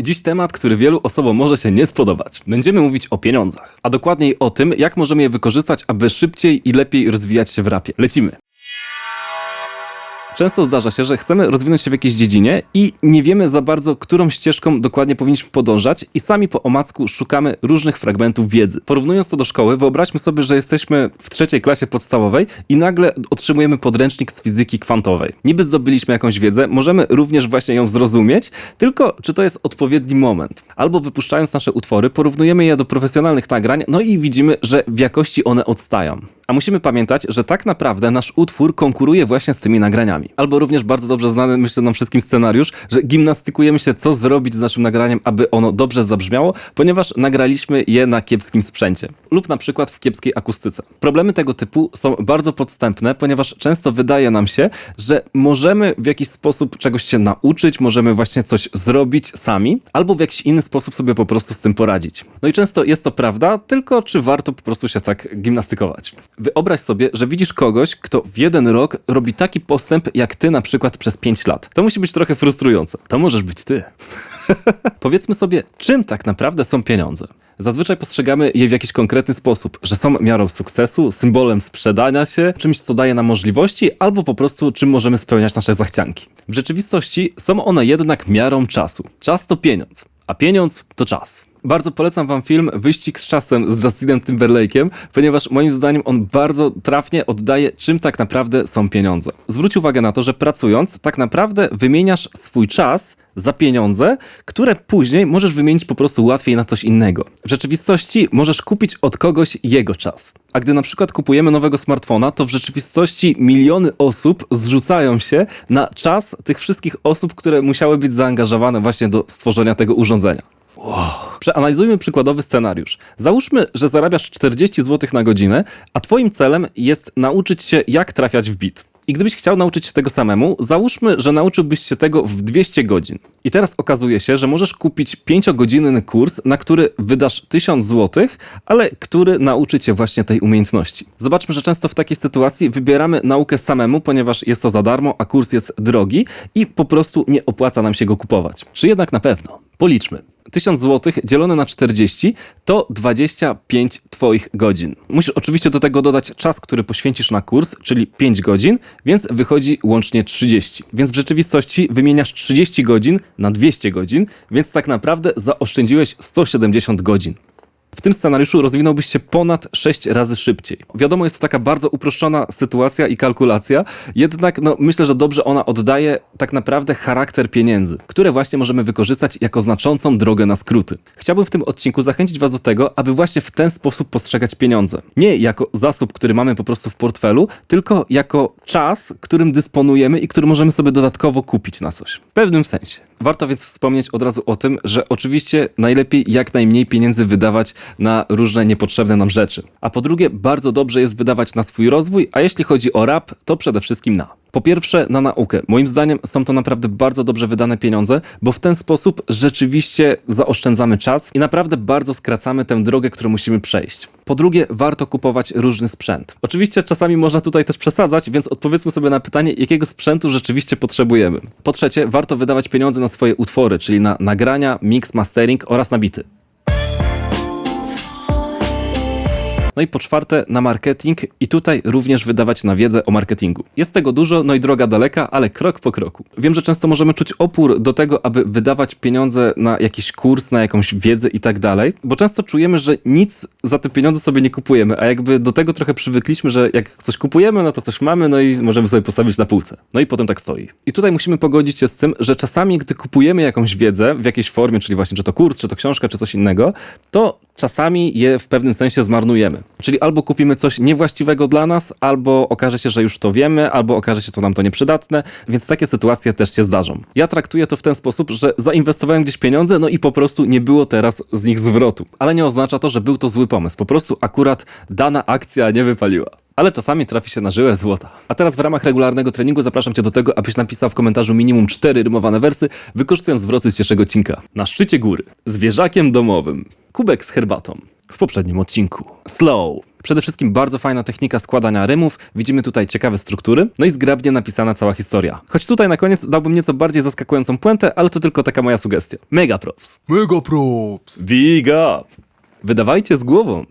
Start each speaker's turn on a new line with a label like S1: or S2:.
S1: Dziś temat, który wielu osobom może się nie spodobać. Będziemy mówić o pieniądzach, a dokładniej o tym, jak możemy je wykorzystać, aby szybciej i lepiej rozwijać się w rapie. Lecimy! Często zdarza się, że chcemy rozwinąć się w jakiejś dziedzinie i nie wiemy za bardzo, którą ścieżką dokładnie powinniśmy podążać i sami po omacku szukamy różnych fragmentów wiedzy. Porównując to do szkoły, wyobraźmy sobie, że jesteśmy w trzeciej klasie podstawowej i nagle otrzymujemy podręcznik z fizyki kwantowej. Niby zdobyliśmy jakąś wiedzę, możemy również właśnie ją zrozumieć, tylko czy to jest odpowiedni moment? Albo wypuszczając nasze utwory, porównujemy je do profesjonalnych nagrań, no i widzimy, że w jakości one odstają. A musimy pamiętać, że tak naprawdę nasz utwór konkuruje właśnie z tymi nagraniami. Albo również bardzo dobrze znany, myślę, nam wszystkim scenariusz, że gimnastykujemy się, co zrobić z naszym nagraniem, aby ono dobrze zabrzmiało, ponieważ nagraliśmy je na kiepskim sprzęcie. Lub na przykład w kiepskiej akustyce. Problemy tego typu są bardzo podstępne, ponieważ często wydaje nam się, że możemy w jakiś sposób czegoś się nauczyć, możemy właśnie coś zrobić sami, albo w jakiś inny sposób sobie po prostu z tym poradzić. No i często jest to prawda, tylko czy warto po prostu się tak gimnastykować? Wyobraź sobie, że widzisz kogoś, kto w jeden rok robi taki postęp, jak ty na przykład przez 5 lat. To musi być trochę frustrujące. To możesz być ty. Powiedzmy sobie, czym tak naprawdę są pieniądze? Zazwyczaj postrzegamy je w jakiś konkretny sposób, że są miarą sukcesu, symbolem sprzedania się, czymś, co daje nam możliwości, albo po prostu czym możemy spełniać nasze zachcianki. W rzeczywistości są one jednak miarą czasu. Czas to pieniądz, a pieniądz to czas. Bardzo polecam wam film Wyścig z czasem z Justinem Timberlake'em, ponieważ moim zdaniem on bardzo trafnie oddaje, czym tak naprawdę są pieniądze. Zwróć uwagę na to, że pracując, tak naprawdę wymieniasz swój czas za pieniądze, które później możesz wymienić po prostu łatwiej na coś innego. W rzeczywistości możesz kupić od kogoś jego czas. A gdy na przykład kupujemy nowego smartfona, to w rzeczywistości miliony osób zrzucają się na czas tych wszystkich osób, które musiały być zaangażowane właśnie do stworzenia tego urządzenia. Przeanalizujmy przykładowy scenariusz. Załóżmy, że zarabiasz 40 zł na godzinę, a twoim celem jest nauczyć się, jak trafiać w bit. I gdybyś chciał nauczyć się tego samemu, załóżmy, że nauczyłbyś się tego w 200 godzin. I teraz okazuje się, że możesz kupić 5-godzinny kurs, na który wydasz 1000 zł, ale który nauczy cię właśnie tej umiejętności. Zobaczmy, że często w takiej sytuacji wybieramy naukę samemu, ponieważ jest to za darmo, a kurs jest drogi i po prostu nie opłaca nam się go kupować. Czy jednak na pewno? Policzmy. 1000 zł dzielone na 40 to 25 Twoich godzin. Musisz oczywiście do tego dodać czas, który poświęcisz na kurs, czyli 5 godzin, więc wychodzi łącznie 30. Więc w rzeczywistości wymieniasz 30 godzin na 200 godzin, więc tak naprawdę zaoszczędziłeś 170 godzin. W tym scenariuszu rozwinąłbyś się ponad 6 razy szybciej. Wiadomo, jest to taka bardzo uproszczona sytuacja i kalkulacja, jednak no, myślę, że dobrze ona oddaje tak naprawdę charakter pieniędzy, które właśnie możemy wykorzystać jako znaczącą drogę na skróty. Chciałbym w tym odcinku zachęcić Was do tego, aby właśnie w ten sposób postrzegać pieniądze. Nie jako zasób, który mamy po prostu w portfelu, tylko jako czas, którym dysponujemy i który możemy sobie dodatkowo kupić na coś. W pewnym sensie. Warto więc wspomnieć od razu o tym, że oczywiście najlepiej jak najmniej pieniędzy wydawać na różne niepotrzebne nam rzeczy. A po drugie, bardzo dobrze jest wydawać na swój rozwój, a jeśli chodzi o rap, to przede wszystkim na. Po pierwsze, na naukę. Moim zdaniem są to naprawdę bardzo dobrze wydane pieniądze, bo w ten sposób rzeczywiście zaoszczędzamy czas i naprawdę bardzo skracamy tę drogę, którą musimy przejść. Po drugie, warto kupować różny sprzęt. Oczywiście czasami można tutaj też przesadzać, więc odpowiedzmy sobie na pytanie, jakiego sprzętu rzeczywiście potrzebujemy. Po trzecie, warto wydawać pieniądze na swoje utwory, czyli na nagrania, mix, mastering oraz na bity. No i po czwarte, na marketing i tutaj również wydawać na wiedzę o marketingu. Jest tego dużo, no i droga daleka, ale krok po kroku. Wiem, że często możemy czuć opór do tego, aby wydawać pieniądze na jakiś kurs, na jakąś wiedzę i tak dalej, bo często czujemy, że nic za te pieniądze sobie nie kupujemy, a jakby do tego trochę przywykliśmy, że jak coś kupujemy, no to coś mamy, no i możemy sobie postawić na półce. No i potem tak stoi. I tutaj musimy pogodzić się z tym, że czasami, gdy kupujemy jakąś wiedzę w jakiejś formie, czyli właśnie czy to kurs, czy to książka, czy coś innego, to czasami je w pewnym sensie zmarnujemy. Czyli albo kupimy coś niewłaściwego dla nas, albo okaże się, że już to wiemy, albo okaże się to nam to nieprzydatne, więc takie sytuacje też się zdarzą. Ja traktuję to w ten sposób, że zainwestowałem gdzieś pieniądze, no i po prostu nie było teraz z nich zwrotu. Ale nie oznacza to, że był to zły pomysł. Po prostu akurat dana akcja nie wypaliła. Ale czasami trafi się na żyłę złota. A teraz w ramach regularnego treningu zapraszam Cię do tego, abyś napisał w komentarzu minimum 4 rymowane wersy, wykorzystując zwroty z dzisiejszego odcinka. Na szczycie góry, zwierzakiem domowym, kubek z herbatą. W poprzednim odcinku. Slow. Przede wszystkim bardzo fajna technika składania rymów, widzimy tutaj ciekawe struktury, no i zgrabnie napisana cała historia. Choć tutaj na koniec dałbym nieco bardziej zaskakującą puentę, ale to tylko taka moja sugestia. Mega props.
S2: Mega props!
S1: Big up! Wydawajcie z głową.